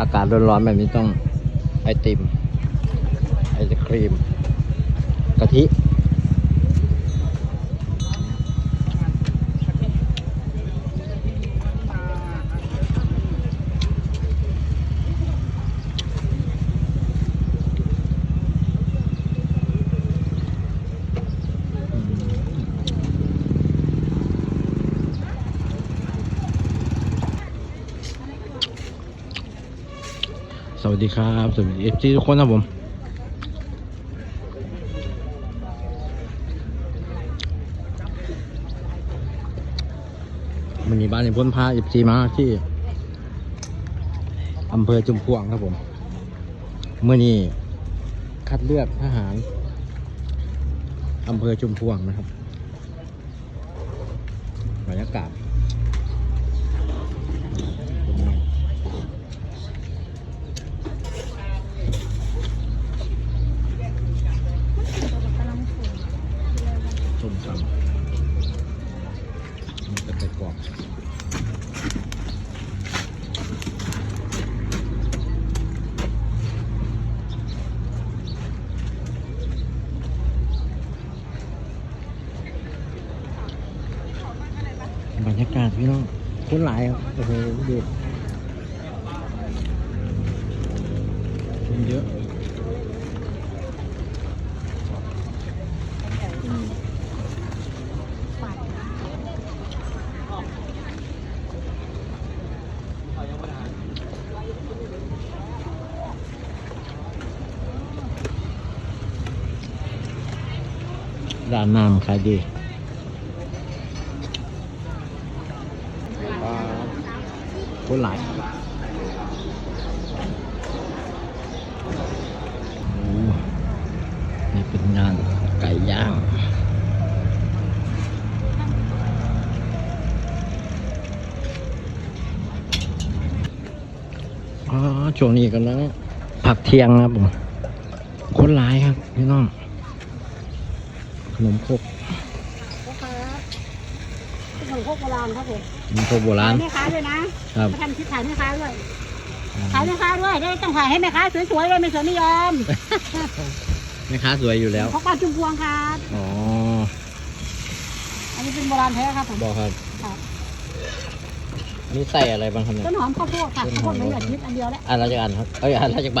อากาศร้อนๆแบบนี้ต้องไอติม ไอศครีม กะทิ สวัสดีครับ สวัสดีเอฟซีทุกคนครับผมวันนี้บ้านในพ้นพาเอฟซีมาที่อำเภอจุมพวงครับผม เมื่อนี้คัดเลือกทหารอำเภอจุมพวงนะครับบรรยากาศ ส้มตำมันจะไปกรอบบรรยากาศพี่น้องคนหลายครับโอ้โหดูคนเยอะ ด้านน้ำขายดีคนหลายนี่เป็นงานไก่ย่างอ๋อช่วงนี้กำลังผักเทียงครับผมคนหลายครับพี่น้อง ขนมครกครับขนมพกโบราณครับผมขนมครกโบราณขายแม่ค้าด้วยนะครับมาทำคลิปขายแม่ค้าด้วยขายแม่ค้าด้วยได้ต้องขายให้แม่ค้าสวยๆเลยไม่สวยไม่ยอมแม่ค้าสวยอยู่แล้วพกปลาจุ่มพวงครับอ๋ออันนี้เป็นโบราณแท้ครับผมบอกครับครับนี่ใส่อะไรบ้างครับเนี่ยต้นหอมข้าวโพดค่ะต้นข้าวหโพอมดไม่หยดนิดอันเดียวแหละอันละจากอันครับเอ้ยอันละจากบาท